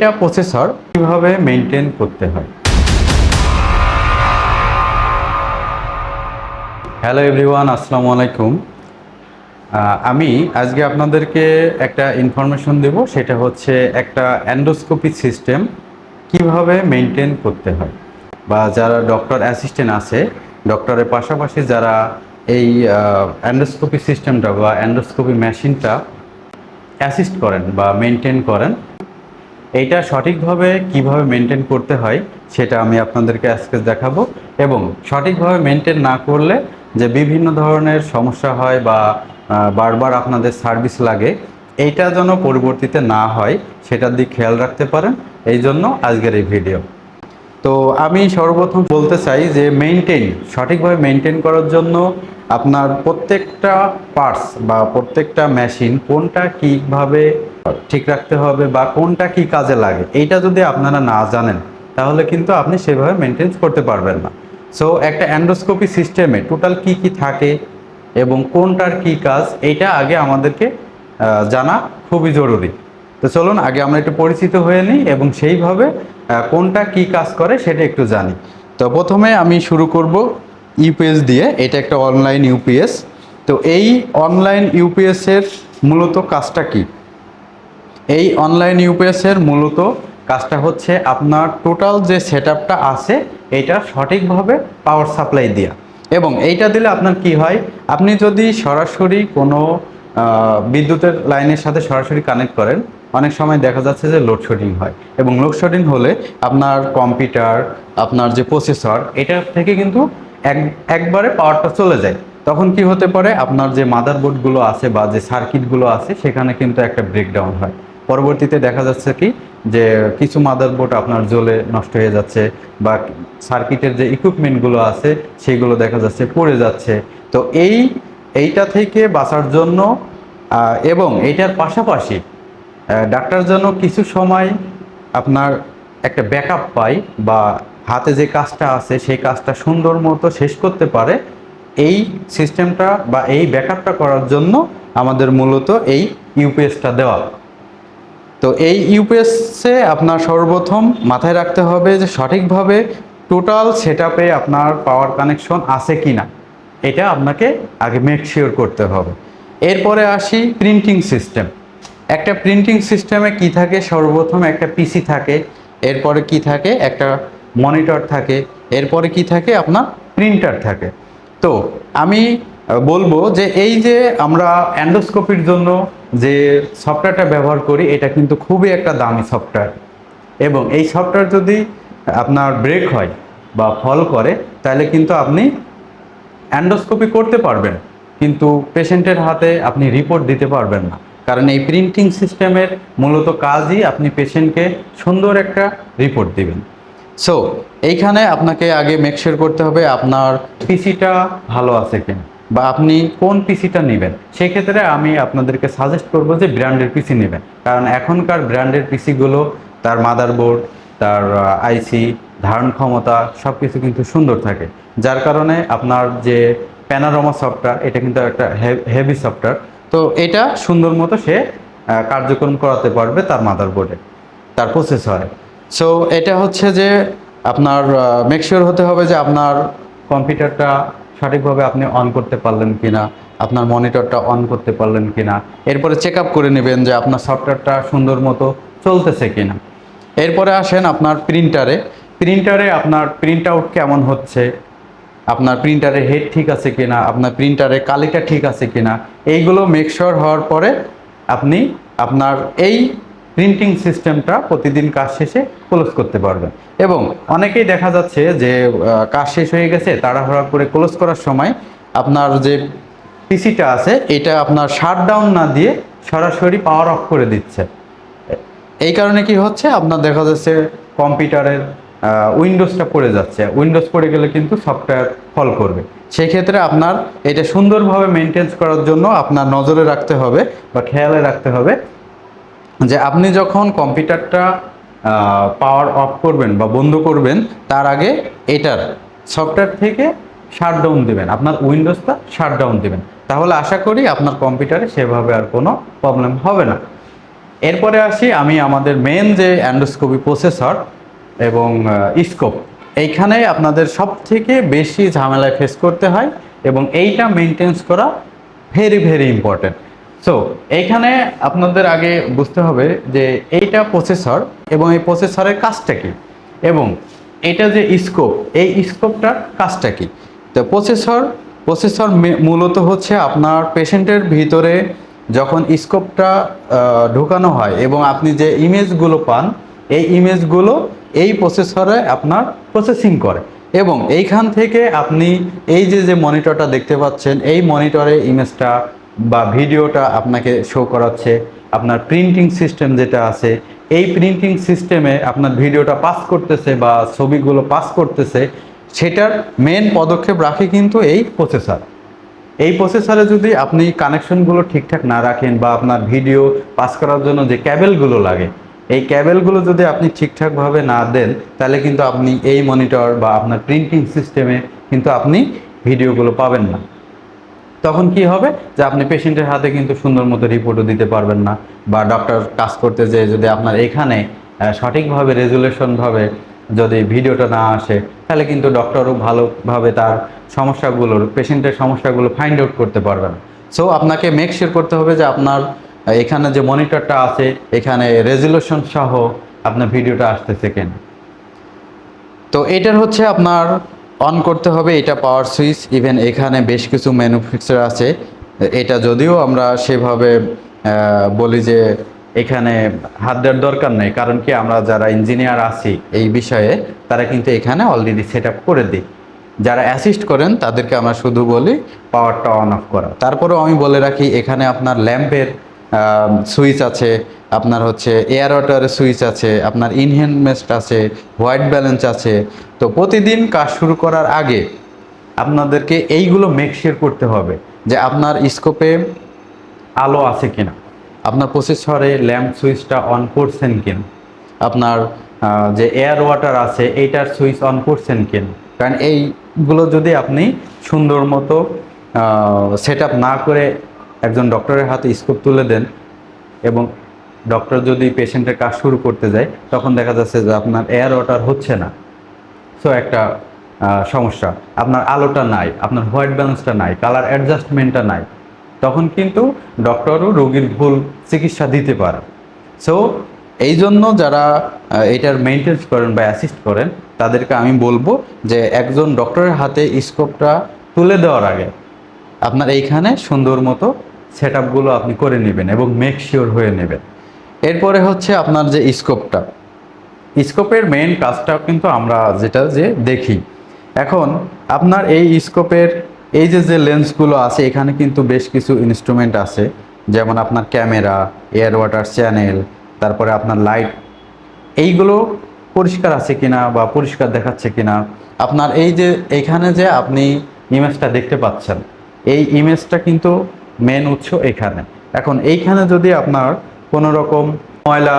এইটা প্রসেসর কীভাবে মেনটেন করতে হয়? হ্যালো এভরিওয়ান আসসালামু আলাইকুম। আমি আজকে আপনাদেরকে একটা ইনফরমেশন দেব, সেটা হচ্ছে একটা অ্যান্ডোস্কোপি সিস্টেম কীভাবে মেনটেন করতে হয়। বা যারা ডক্টর অ্যাসিস্ট্যান্ট আছে ডক্টরের পাশাপাশি যারা এই অ্যান্ডোস্কোপি সিস্টেমটা বা অ্যান্ডোস্কোপি মেশিনটা অ্যাসিস্ট করেন বা মেনটেন করেন এইটা সঠিকভাবে কীভাবে মেনটেন করতে হয় সেটা আমি আপনাদেরকে আজকে দেখাবো এবং সঠিকভাবে মেনটেন না করলে যে বিভিন্ন ধরনের সমস্যা হয় বা বারবার আপনাদের সার্ভিস লাগে, এইটা যেন পরিবর্তিতে না হয়, সেটার দিক খেয়াল রাখতে পারেন। এই জন্য আজকের এই ভিডিও তো আমি সর্বপ্রথম বলতে চাই যে মেনটেন সঠিকভাবে মেনটেন করার জন্য আপনার প্রত্যেকটা পার্টস বা প্রত্যেকটা মেশিন কোনটা কীভাবে ঠিক রাখতে হবে বা কোনটা কি কাজে লাগে, এইটা যদি আপনারা না জানেন, তাহলে কিন্তু আপনি সেভাবে মেনটেন করতে পারবেন না। সো একটা অ্যান্ডোস্কোপি সিস্টেমে টোটাল কি কি থাকে এবং কোনটার কি কাজ, এইটা আগে আমাদেরকে জানা খুবই জরুরি। তো চলুন, আগে আমরা একটু পরিচিত হয়ে নিই এবং সেইভাবে কোনটা কি কাজ করে সেটা একটু জানি। তো প্রথমে আমি শুরু করব ইউপিএস দিয়ে, এটা একটা অনলাইন ইউপিএস তো এই অনলাইন ইউপিএসের মূলত কাজটা কি? এই অনলাইন ইউপিএস এর মূলত কাজটা হচ্ছে আপনার টোটাল যে সেট আছে এটা সঠিকভাবে পাওয়ার সাপ্লাই দেওয়া এবং এইটা দিলে আপনার কি হয়, আপনি যদি সরাসরি কোনো বিদ্যুতের লাইনের সাথে সরাসরি কানেক্ট করেন, অনেক সময় দেখা যাচ্ছে যে লোডশেডিং হয়। এবং লোডশেডিং হলে আপনার কম্পিউটার আপনার যে প্রসেসর এটা থেকে কিন্তু এক, একবারে পাওয়ারটা চলে যায়। তখন কি হতে পারে, আপনার যে মাদারবোর্ডগুলো আছে বা যে সার্কিটগুলো আছে, সেখানে কিন্তু একটা ব্রেকডাউন হয়। পরবর্তীতে দেখা যাচ্ছে কি যে কিছু মাদারবোর্ড আপনার জ্বলে নষ্ট হয়ে যাচ্ছে বা সার্কিটের যে ইকুইপমেন্টগুলো আছে সেগুলো দেখা যাচ্ছে পড়ে যাচ্ছে। তো এই, এইটা থেকে বাঁচার জন্য এবং এইটার পাশাপাশি ডাক্তার যেন কিছু সময় আপনার একটা ব্যাকআপ পায় বা হাতে যে কাজটা আছে সেই কাজটা সুন্দর মতো শেষ করতে পারে, এই সিস্টেমটা বা এই ব্যাকআপটা করার জন্য আমাদের মূলত এই ইউপিএসটা দেওয়া। তো এই ইউপিএসে আপনার সর্বপ্রথম মাথায় রাখতে হবে যে সঠিকভাবে টোটাল সেট আপনার পাওয়ার কানেকশন আছে কি না এটা আপনাকে আগে মেক শিওর করতে হবে। এরপরে আসি প্রিন্টিং সিস্টেম একটা প্রিন্টিং সিস্টেমে কি থাকে? সর্বপ্রথম একটা পিসি থাকে, এরপরে কি থাকে? একটা মনিটর থাকে, এরপরে কি থাকে? আপনার প্রিন্টার থাকে। তো আমি বলব যে এই যে আমরা অ্যান্ডোস্কোপির জন্য যে সফটওয়্যারটা ব্যবহার করি, এটা কিন্তু খুবই একটা দামি সফটওয়্যার এবং এই সফটওয়্যার যদি আপনার ব্রেক হয় বা ফল করে, তাহলে কিন্তু আপনি অ্যান্ডোস্কোপি করতে পারবেন, কিন্তু পেশেন্টের হাতে আপনি রিপোর্ট দিতে পারবেন না। কারণ এই প্রিন্টিং সিস্টেমের মূলত কাজই আপনি পেশেন্টকে সুন্দর একটা রিপোর্ট দিবেন। সো এইখানে আপনাকে আগে মেকশিওর করতে হবে আপনার পিসিটা ভালো আছে কিনা। বা আপনি কোন পিসিটা নেবেন, সেক্ষেত্রে আমি আপনাদেরকে সাজেস্ট করব যে ব্র্যান্ডের পিসি নেবেন। কারণ এখনকার ব্র্যান্ডের পিসিগুলো তার মাদারবোর্ড তার আইসি ধারণ ক্ষমতা সব কিছু কিন্তু সুন্দর থাকে। যার কারণে আপনার যে প্যানারোমা সফটওয়্যার এটা কিন্তু একটা হেভি সফটওয়্যার তো এটা সুন্দর মতো সে কার্যক্রম করাতে পারবে তার মাদারবোর্ডে তার প্রসেসরে সো এটা হচ্ছে যে আপনার মেকশিওর হতে হবে যে আপনার কম্পিউটারটা সঠিকভাবে আপনি অন করতে পারলেন কিনা, আপনার মনিটরটা অন করতে পারলেন কিনা, এরপরে চেক করে নেবেন যে আপনার সফটওয়্যারটা সুন্দর মতো চলতেছে কিনা। এরপরে আসেন আপনার প্রিন্টারে প্রিন্টারে আপনার প্রিন্ট আউট কেমন হচ্ছে? আপনার প্রিন্টারের হেড ঠিক আছে কিনা? আপনার প্রিন্টারের কালিটা ঠিক আছে কিনা? এইগুলো মেকশোর হওয়ার পরে আপনি আপনার এই প্রিন্টিং সিস্টেমটা প্রতিদিন কাজ শেষে ক্লোজ করতে পারবেন। এবং অনেকেই দেখা যাচ্ছে যে কাজ শেষ হয়ে গেছে, তাড়াহুড়া করে ক্লোজ করার সময় আপনার যে পিসিটা আছে, এটা আপনার শাটডাউন না দিয়ে সরাসরি পাওয়ার অফ করে দিচ্ছে। এই কারণে কি হচ্ছে? আপনার দেখা যাচ্ছে কম্পিউটারের উইন্ডোজটা পড়ে যাচ্ছে। উইন্ডোজ পড়ে গেলে কিন্তু সফটওয়্যার ফল করবে। সেই ক্ষেত্রে আপনার এটা সুন্দরভাবে মেনটেন্স করার জন্য আপনার নজরে রাখতে হবে বা খেয়ালে রাখতে হবে যে আপনি যখন কম্পিউটারটা পাওয়ার অফ করবেন বা বন্ধ করবেন, তার আগে এটার সফটওয়্যার থেকে শাটডাউন দেবেন, আপনার উইন্ডোজটা শাটডাউন দেবেন। তাহলে আশা করি আপনার কম্পিউটারে সেভাবে আর কোনো প্রবলেম হবে না। এরপরে আসি আমি আমাদের মেন যে অ্যান্ডোস্কোপি প্রসেসর এবং স্কোপ এইখানে আপনাদের সব থেকে বেশি ঝামেলা ফেস করতে হয় এবং এইটা মেনটেন্স করা ভেরি ভেরি ইম্পর্টেন্ট সো এইখানে আপনাদের আগে বুঝতে হবে যে এইটা প্রসেসর এবং এই প্রসেসরের কাজটা কি? এবং এটা যে স্কোপ এই স্কোপটার কাজটা কি? তো প্রসেসর প্রসেসর মূলত হচ্ছে আপনার পেশেন্টের ভিতরে যখন স্কোপটা ঢোকানো হয় এবং আপনি যে ইমেজগুলো পান, এই ইমেজগুলো এই প্রসেসরে আপনার প্রসেসিং করে। এবং এইখান থেকে আপনি এই যে যে মনিটরটা দেখতে পাচ্ছেন, এই মনিটরে ইমেজটা বা ভিডিওটা আপনাকে শো করাচ্ছে, আপনার প্রিন্টিং সিস্টেম যেটা আছে, এই প্রিন্টিং সিস্টেমে আপনার ভিডিওটা পাস করতেছে বা ছবিগুলো পাস করতেছে, সেটার মেন পদক্ষেপ রাখে কিন্তু এই প্রসেসার এই প্রসেসরে যদি আপনি কানেকশনগুলো ঠিকঠাক না রাখেন বা আপনার ভিডিও পাস করার জন্য যে ক্যাবেলগুলো লাগে, এই ক্যাবেলগুলো যদি আপনি ঠিকঠাকভাবে না দেন, তাহলে কিন্তু আপনি এই মনিটর বা আপনার প্রিন্টিং সিস্টেমে কিন্তু আপনি ভিডিওগুলো পাবেন না। তখন কি হবে? যে আপনি পেশেন্টের হাতে কিন্তু সুন্দর মতো রিপোর্টও দিতে পারবেন না। বা ডক্টর কাজ করতে যেয়ে যদি আপনার এখানে সঠিকভাবে রেজুলেশনভাবে যদি ভিডিওটা না আসে, তাহলে কিন্তু ডক্টরও ভালোভাবে তার সমস্যাগুলোর পেশেন্টের সমস্যাগুলো ফাইন্ড আউট করতে পারবেন। সো আপনাকে মেক শিওর করতে হবে যে আপনার এখানে যে মনিটরটা আছে, এখানে রেজুলেশন সহ আপনার ভিডিওটা আসতেছে কেন। তো এটার হচ্ছে আপনার অন করতে হবে, এটা পাওয়ার সুইচ ইভেন এখানে বেশ কিছু ম্যানুফ্যাকচার আছে। এটা যদিও আমরা সেভাবে বলি যে এখানে হাত দেওয়ার দরকার নেই, কারণ কি আমরা যারা ইঞ্জিনিয়ার আছি এই বিষয়ে, তারা কিন্তু এখানে অলরেডি সেট করে দিই। যারা অ্যাসিস্ট করেন, তাদেরকে আমরা শুধু বলি পাওয়ারটা অন অফ করা। তারপরেও আমি বলে রাখি, এখানে আপনার ল্যাম্পের সুইচ আছে, আপনার হচ্ছে এয়ার ওয়াটারের সুইচ আছে, আপনার ইনহ্যান্ডমেস্ট আছে, হোয়াইট ব্যালেন্স আছে। তো প্রতিদিন কাজ শুরু করার আগে আপনাদেরকে এইগুলো মেকশিওর করতে হবে যে আপনার স্কোপে আলো আছে কিনা। আপনার প্রসেসরে ল্যাম্প সুইচটা অন করছেন কিনা। আপনার যে এয়ার ওয়াটার আছে, এইটার সুইচ অন করছেন কিনা। কারণ এইগুলো যদি আপনি সুন্দর মতো সেট না করে একজন ডক্টরের হাতে স্কোপ তুলে দেন এবং ডক্টর যদি পেশেন্টের কাজ শুরু করতে যায়, তখন দেখা যাচ্ছে যে আপনার এয়ার ওয়াটার হচ্ছে না। সো একটা সমস্যা। আপনার আলোটা নাই, আপনার হোয়াইট ব্যালেন্সটা নাই, কালার অ্যাডজাস্টমেন্টটা নাই। তখন কিন্তু ডক্টরও রোগীর ভুল চিকিৎসা দিতে পারে। সো এই জন্য যারা এটার মেনটেন্স করেন বা অ্যাসিস্ট করেন, তাদেরকে আমি বলব যে একজন ডক্টরের হাতে স্কোপটা তুলে দেওয়ার আগে আপনার এইখানে সুন্দর মতো সেট আপগুলো আপনি করে নেবেন এবং মেক শিওর হয়ে নেবেন। এরপরে হচ্ছে আপনার যে স্কোপটা স্কোপের মেন কাজটা কিন্তু আমরা যেটা যে দেখি। এখন আপনার এই স্কোপের এই যে যে লেন্সগুলো আছে, এখানে কিন্তু বেশ কিছু ইনস্ট্রুমেন্ট আছে। যেমন আপনার ক্যামেরা এয়ার ওয়াটার চ্যানেল তারপরে আপনার লাইট এইগুলো পরিষ্কার আছে কিনা বা পরিষ্কার দেখাচ্ছে কিনা? আপনার এই যে এইখানে যে আপনি ইমেজটা দেখতে পাচ্ছেন এই ইমেজটা কিন্তু মেন উৎস এখানে। এখন এইখানে যদি আপনার কোনো রকম ময়লা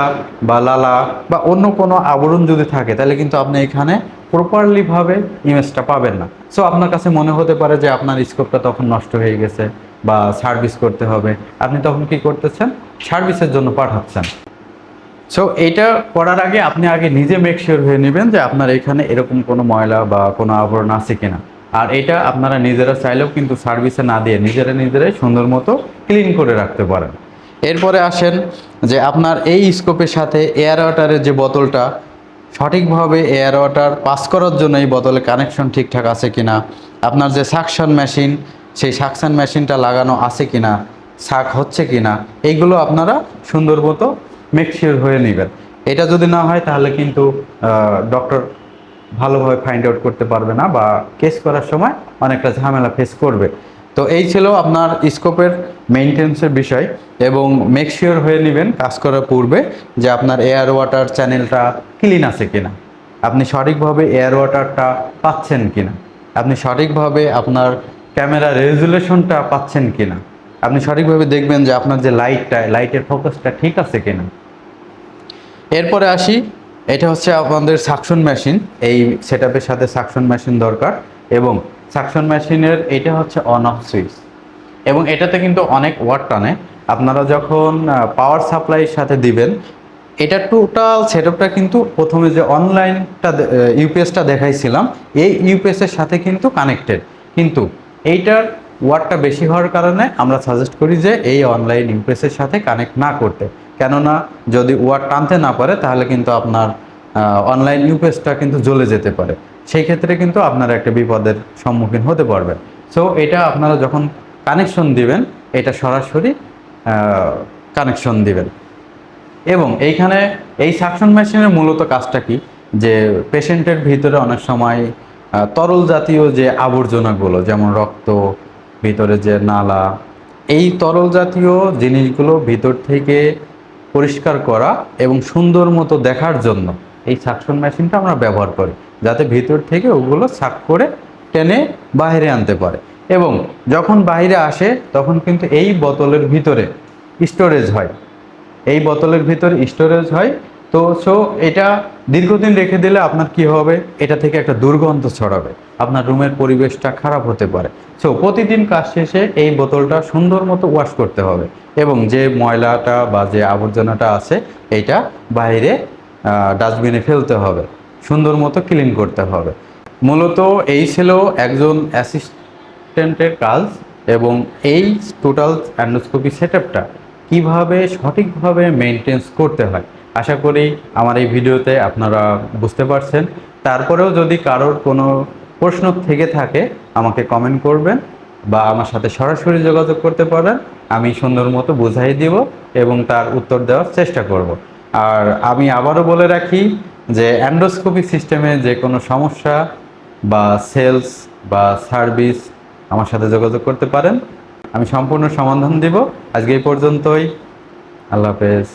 বা লালা বা অন্য কোনো আবরণ যদি থাকে, তাহলে কিন্তু আপনি এখানে প্রপারলিভাবে ইমেজটা পাবেন না। সো আপনার কাছে মনে হতে পারে যে আপনার স্কোপটা তখন নষ্ট হয়ে গেছে বা সার্ভিস করতে হবে। আপনি তখন কি করতেছেন? সার্ভিসের জন্য পাঠাচ্ছেন। সো এটা করার আগে আপনি আগে নিজে মেক শিওর হয়ে নেবেন যে আপনার এখানে এরকম কোনো ময়লা বা কোনো আবরণ আছে কিনা। আর এটা আপনারা নিজেরা চাইলেও কিন্তু সার্ভিসে না দিয়ে নিজেরা নিজেরাই সুন্দর মতো ক্লিন করে রাখতে পারেন। এরপরে আসেন যে আপনার এই স্কোপের সাথে এয়ার ওয়াটারের যে বোতলটা, সঠিকভাবে এয়ার ওয়াটার পাস করার জন্য এই বোতলে কানেকশন ঠিকঠাক আছে কিনা, আপনার যে সাকশন মেশিন সেই সাকশন মেশিনটা লাগানো আছে কিনা, শাক হচ্ছে কিনা, এইগুলো আপনারা সুন্দর মতো মেকশিওর হয়ে নেবেন। এটা যদি না হয় তাহলে কিন্তু ডক্টর ভালোভাবে ফাইন্ড আউট করতে পারবে না বা কেস করার সময় অনেকটা ঝামেলা ফেস করবে। তো এই ছিল আপনার স্কোপের মেনটেন্সের বিষয় এবং মেকশিওর হয়ে নেবেন কাজ করার পূর্বে যে আপনার এয়ার ওয়াটার চ্যানেলটা ক্লিন আছে কিনা। আপনি সঠিকভাবে এয়ার ওয়াটারটা পাচ্ছেন কিনা। আপনি সঠিকভাবে আপনার ক্যামেরা রেজুলেশনটা পাচ্ছেন কিনা। আপনি সঠিকভাবে দেখবেন যে আপনার যে লাইটটা লাইটের ফোকাসটা ঠিক আছে কিনা। এরপরে আসি এটা হচ্ছে আপনাদের সাকশন মেশিন এই সেটআপের সাথে সাকশন মেশিন দরকার এবং সাকশন মেশিনের এটা হচ্ছে অন অফ সুইচ এবং এটাতে কিন্তু অনেক ওয়াট টানে। আপনারা যখন পাওয়ার সাপ্লাইয়ের সাথে দিবেন, এটা টোটাল সেটআপটা কিন্তু প্রথমে যে অনলাইনটা ইউপিএসটা দেখাইছিলাম, এই ইউপিএসের সাথে কিন্তু কানেক্টেড কিন্তু এইটার ওয়াটটা বেশি হওয়ার কারণে আমরা সাজেস্ট করি যে এই অনলাইন ইউপিএসের সাথে কানেক্ট না করতে। কেননা যদি ওয়াট টানতে না পারে, তাহলে কিন্তু আপনার অনলাইন ইউপিএসটা কিন্তু জ্বলে যেতে পারে। সেই ক্ষেত্রে কিন্তু আপনারা একটা বিপদের সম্মুখীন হতে পারবেন। সো এটা আপনারা যখন কানেকশন দিবেন, এটা সরাসরি কানেকশন দিবেন। এবং এইখানে, এই সাকশন মেশিনের মূলত কাজটা কি? যে পেশেন্টের ভিতরে অনেক সময় তরল জাতীয় যে আবর্জনাগুলো, যেমন রক্ত, ভিতরে যে নালা, এই তরল জাতীয় জিনিসগুলো ভিতর থেকে পরিষ্কার করা এবং সুন্দর মতো দেখার জন্য এই সাকশন মেশিনটা আমরা ব্যবহার করি, যাতে ভিতর থেকে ওগুলো সাক করে টেনে বাইরে আনতে পারে। এবং যখন বাইরে আসে, তখন কিন্তু এই বোতলের ভিতরে স্টোরেজ হয়। এই বোতলের ভিতরে স্টোরেজ হয় তো সো এটা দীর্ঘদিন রেখে দিলে আপনার কি হবে? এটা থেকে একটা দুর্গন্ধ ছড়াবে। আপনার রুমের পরিবেশটা খারাপ হতে পারে। সো প্রতিদিন কাজ শেষে এই বোতলটা সুন্দর মতো ওয়াশ করতে হবে এবং যে ময়লাটা বা যে আবর্জনাটা আছে, এটা বাইরে ডাস্টবিনে ফেলতে হবে। সুন্দর মতো ক্লিন করতে হবে। মূলত এই ছিল একজন অ্যাসিস্ট্যান্টের কাজ এবং এই টোটাল অ্যান্ডোস্কোপি সেটআপটা কীভাবে সঠিকভাবে মেনটেন্স করতে হয়। আশা করি আমার এই ভিডিওতে আপনারা বুঝতে পারছেন। তারপরেও যদি কারোর কোনো প্রশ্ন থেকে থাকে, আমাকে কমেন্ট করবেন বা আমার সাথে সরাসরি যোগাযোগ করতে পারেন। আমি সুন্দর মতো বুঝাই দিব এবং তার উত্তর দেওয়ার চেষ্টা করব। আর আমি আবারও বলে রাখি যে অ্যান্ডোস্কোপি সিস্টেমে যে কোনো সমস্যা বা সেলস বা সার্ভিস আমার সাথে যোগাযোগ করতে পারেন। আমি সম্পূর্ণ সমাধান দিব। আজকে এই পর্যন্তই। আল্লাহ হাফেজ।